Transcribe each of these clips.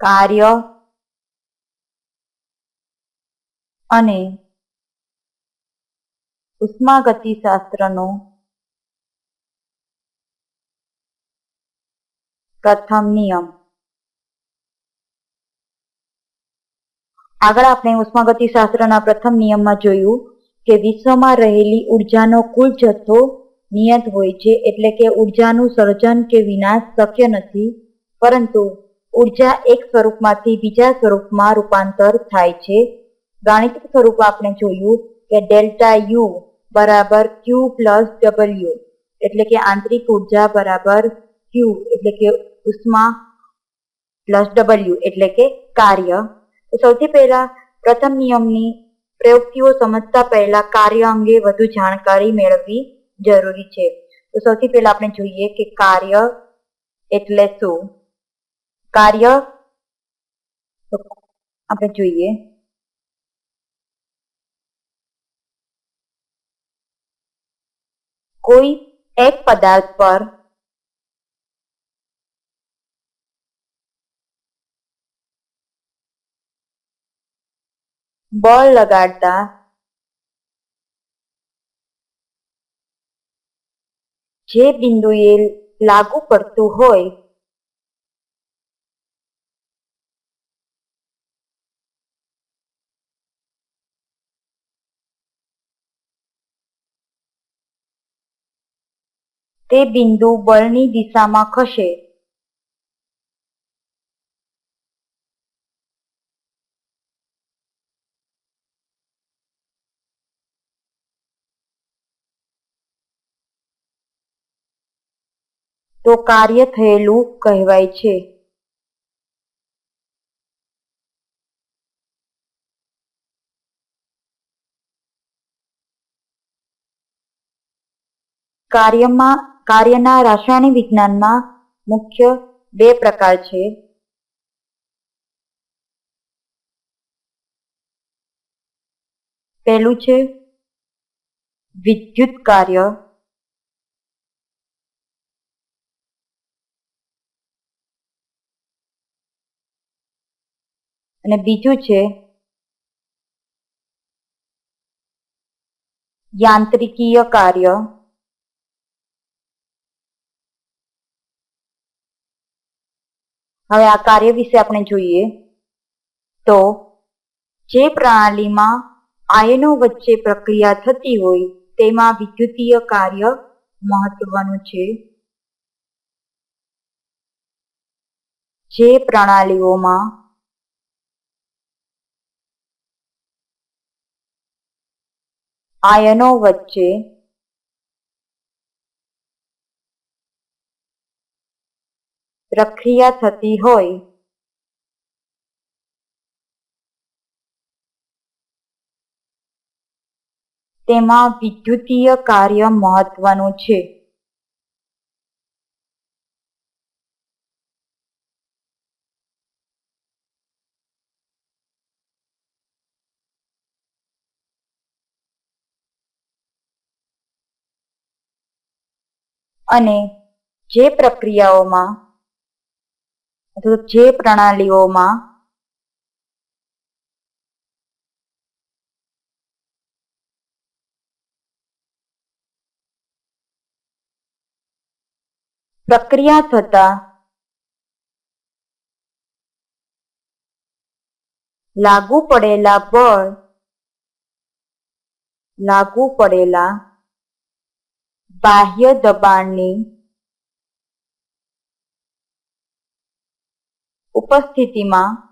કાર્ય અને ઉષ્માગતિશાસ્ત્રનો પ્રથમ નિયમ. આગળ આપણે ઉષ્માગતિ શાસ્ત્રના પ્રથમ નિયમમાં જોયું કે વિશ્વમાં રહેલી ઉર્જાનો કુલ જથ્થો નિયત હોય છે એટલે કે ઉર્જાનું સર્જન કે વિનાશ શક્ય નથી, પરંતુ ઊર્જા એક સ્વરૂપમાંથી બીજા સ્વરૂપમાં રૂપાંતર થાય છે. ગાણિતિક સ્વરૂપ આપણે જોયું કે ડેલ્ટા યુ બરાબર ક્યુ પ્લસ ડબલ્યુ એટલે કે આંતરિક ઊર્જા બરાબર ક્યુ એટલે કે ઉષ્મા પ્લસ ડબલ્યુ એટલે કે કાર્ય. સૌથી પહેલા પ્રથમ નિયમની પ્રયુક્તિઓ સમજતા પહેલા કાર્ય અંગે વધુ જાણકારી મેળવવી જરૂરી છે. તો સૌથી પહેલા આપણે જોઈએ કે કાર્ય એટલે શું? કાર્ય તો આપણે જોઈએ કોઈ એક પદાર્થ પર બળ લગાડતા જે બિંદુએ લાગુ પડતું હોય તે બિંદુ બળની દિશામાં ખસે. તો કાર્ય થયેલું કહેવાય છે. કાર્યમાં કાર્યના રાસાયણિક વિજ્ઞાનમાં મુખ્ય બે પ્રકાર છે. પહેલું છે વિદ્યુત કાર્ય. અને બીજું છે યાંત્રિકીય કાર્ય. હવે આ કાર્ય વિશે આપણે જોઈએ તો જે પ્રણાલીમાં આયનો વચ્ચે પ્રક્રિયા થતી હોય તેમાં વિદ્યુતીય કાર્ય મહત્વનું છે. જે પ્રણાલીઓમાં આયનો વચ્ચે પ્રક્રિયા થતી હોય. તેમાં વિદ્યુતીય કાર્ય મહત્વનું છે. અને જે પ્રક્રિયાઓમાં જે પ્રણાલીઓમાં પ્રક્રિયા થતા લાગુ પડેલા બળ લાગુ પડેલા બાહ્ય દબાણની ઉપસ્થિતિમાં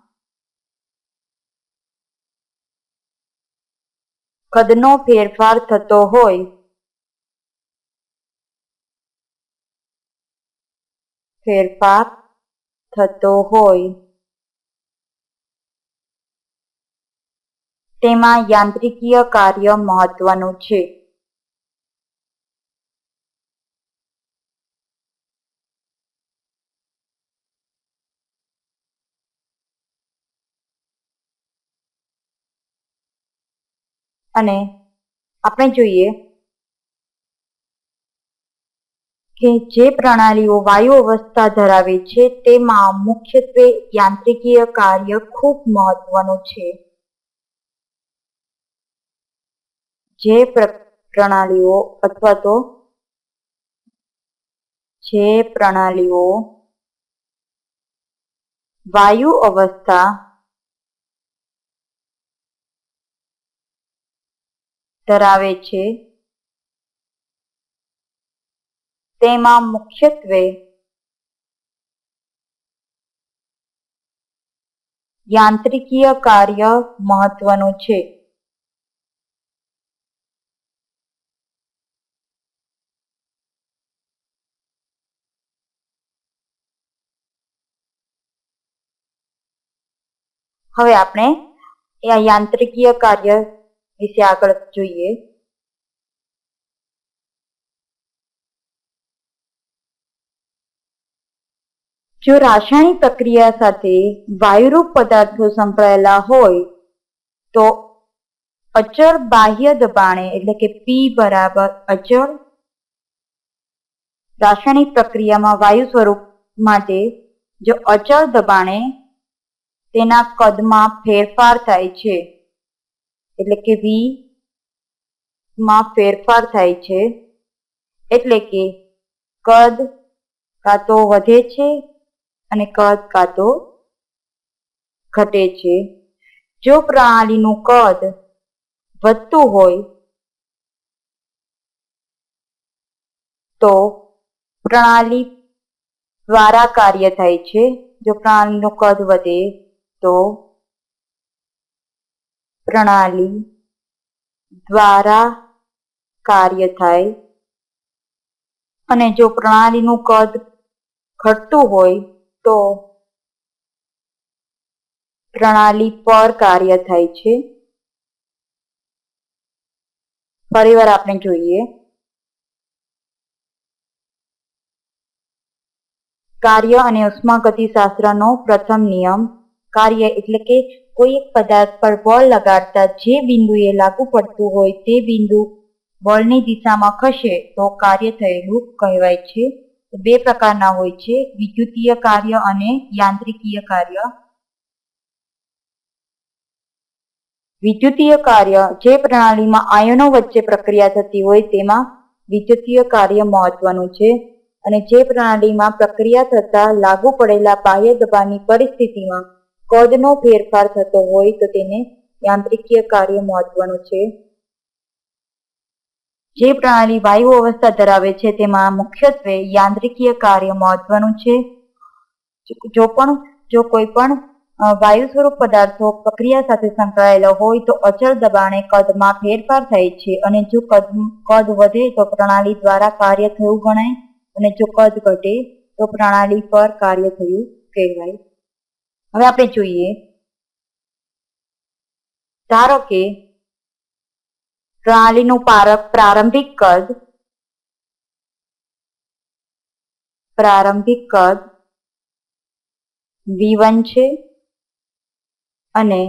કદનો ફેરફાર થતો હોય. ફેરફાર થતો હોય. તેમાં યાંત્રિકીય કાર્ય મહત્વનું છે. અને આપણે જોઈએ કે જે પ્રણાલીઓ વાયુ અવસ્થા ધરાવે છે, તેમાં મુખ્યત્વે યાંત્રિકીય કાર્ય ખૂબ મહત્વનું છે. જે પ્ર- પ્રણાલીઓ અથવા તો જે પ્રણાલીઓ વાયુ અવસ્થા ધરાવે છે. તેમાં મુખ્યત્વે યાંત્રિકીય કાર્ય મહત્વનું છે. હવે આપણે યાંત્રિકીય કાર્ય વિશે આગળ જોઈએ. જો રાસાયણિક પ્રક્રિયા સાથે વાયુરૂપ પદાર્થો સંકળાયેલા હોય, તો અચળ બાહ્ય દબાણે, એટલે કે પી બરાબર અચળ રાસાયણિક પ્રક્રિયામાં વાયુ સ્વરૂપ માટે જો અચળ દબાણે તેના કદમાં ફેરફાર થાય છે એટલે કે વી માં ફેરફાર થાય છે. એટલે કે કદ કાં તો વધે છે અને કદ કાં તો ઘટે છે. જો પ્રણાલીનું કદ વધતું હોય તો પ્રણાલી દ્વારા કાર્ય થાય છે. જો પ્રાણીનું કદ વધે તો પ્રણાલી દ્વારા કાર્ય થાય અને જો પ્રણાલીનું કદ ઘટતું હોય તો પ્રણાલી પર કાર્ય થાય છે. ફરીવાર આપણે જોઈએ. કાર્ય અને ઉષ્માગતિશાસ્ત્રનો પ્રથમ નિયમ કાર્ય એટલે કે કોઈ એક પદાર્થ પર બળ લગાડતા જે બિંદુએ લાગુ પડતું હોય તે બિંદુ બળની દિશામાં ખસે તો કાર્ય થયેલું કહેવાય છે. બે પ્રકારના હોય છે. વિદ્યુતીય કાર્ય અને યાંત્રિકીય કાર્ય. વિદ્યુતીય કાર્ય જે પ્રણાલીમાં આયનો વચ્ચે પ્રક્રિયા થતી હોય તેમાં વિદ્યુતીય કાર્ય મહત્વનું છે અને જે પ્રણાલીમાં પ્રક્રિયા થતા લાગુ પડેલા બાહ્ય દબાણની પરિસ્થિતિમાં કદનો ફેરફાર થતો હોય તો તેને યાંત્રિકીય કાર્ય મહત્વનું છે. જે પ્રણાલી વાયુ અવસ્થા ધરાવે છે તેમાં મુખ્યત્વે યાંત્રિકીય કાર્ય મહત્વનું છે. જો પણ, જો કોઈ પણ વાયુ સ્વરૂપ પદાર્થો પ્રક્રિયા સાથે સંકળાયેલા હોય તો અચળ દબાણે કદમાં ફેરફાર થાય છે અને જો કદ કદ વધે તો પ્રણાલી દ્વારા કાર્ય થયું ગણાય અને જો કદ ઘટે તો પ્રણાલી પર કાર્ય થયું કહેવાય. હવે આપણે જોઈએ. ધારો કે પ્રણાલીનું પ્રારંભિક કદ પ્રારંભિક કદ V1 છે અને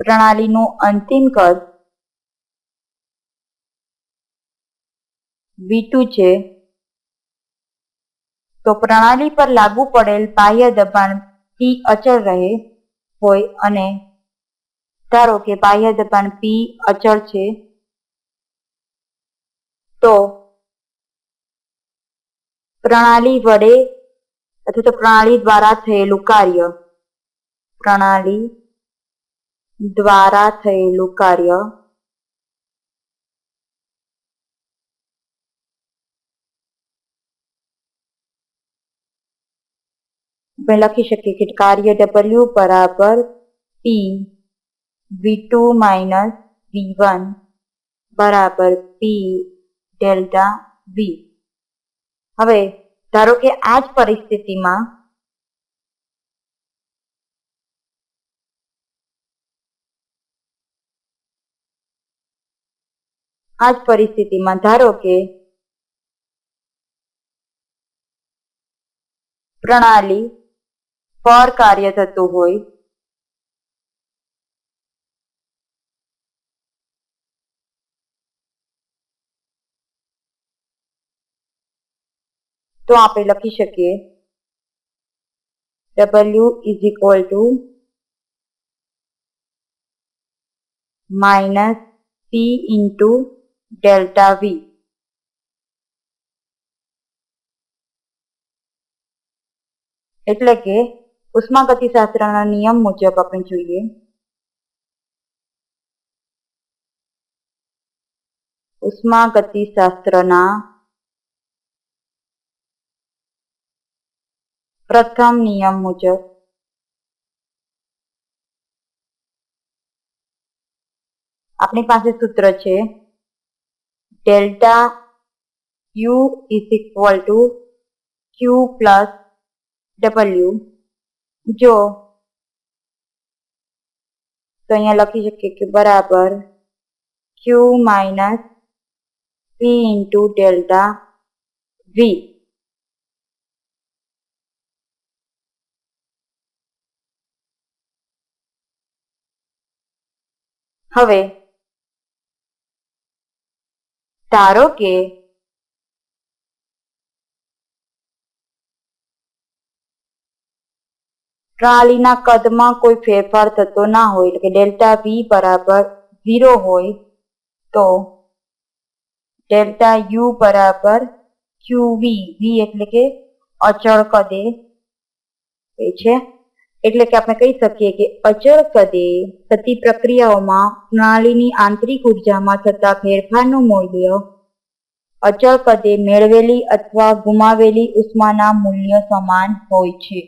પ્રણાલીનું અંતિમ કદ V2 છે. તો પ્રણાલી પર લાગુ પડેલ બાહ્ય દબાણ પી અચળ રહે હોય અને ધારો કે બાહ્ય દબાણ પી અચળ છે, તો પ્રણાલી વડે અથવા તો પ્રણાલી દ્વારા થયેલું કાર્ય, પ્રણાલી દ્વારા થયેલું કાર્ય આપણે લખી શકીએ કે કાર્ય ડબલ્યુ બરાબર P V two minus V1 બરાબર પી ડેલ્ટા વી હવે ધારો કે આ જ પરિસ્થિતિમાં આ જ પરિસ્થિતિમાં ધારો કે પ્રણાલી પર કાર્ય થતું હોય તો આપણે લખી શકીએ W is equal to minus P into delta V એટલે કે ઉષ્માગતિશાસ્ત્રના નિયમ મુજબ આપણે જોઈએ. ઉષ્માગતિશાસ્ત્રના પ્રથમ નિયમ મુજબ આપણી પાસે સૂત્ર છે. Delta U is equal to Q plus W. જો. તો અહીંયા લખી શકીએ કે બરાબર Q minus P into delta V હવે ધારો કે પ્રણાલીના કદમાં કોઈ ફેરફાર થતો ના હોય, એટલે કે ડેલ્ટા વી બરાબર ઝીરો હોય તો ડેલ્ટા યુ બરાબર ક્યુ વી વી એટલે કે અચળ કદે એ છે. એટલે કે આપણે કહી શકીએ કે અચળ કદે થતી પ્રક્રિયાઓમાં પ્રણાલીની આંતરિક ઉર્જામાં થતા ફેરફારનું મૂલ્ય અચળ કદે મેળવેલી અથવા ગુમાવેલી ઉષ્માના મૂલ્ય સમાન હોય છે.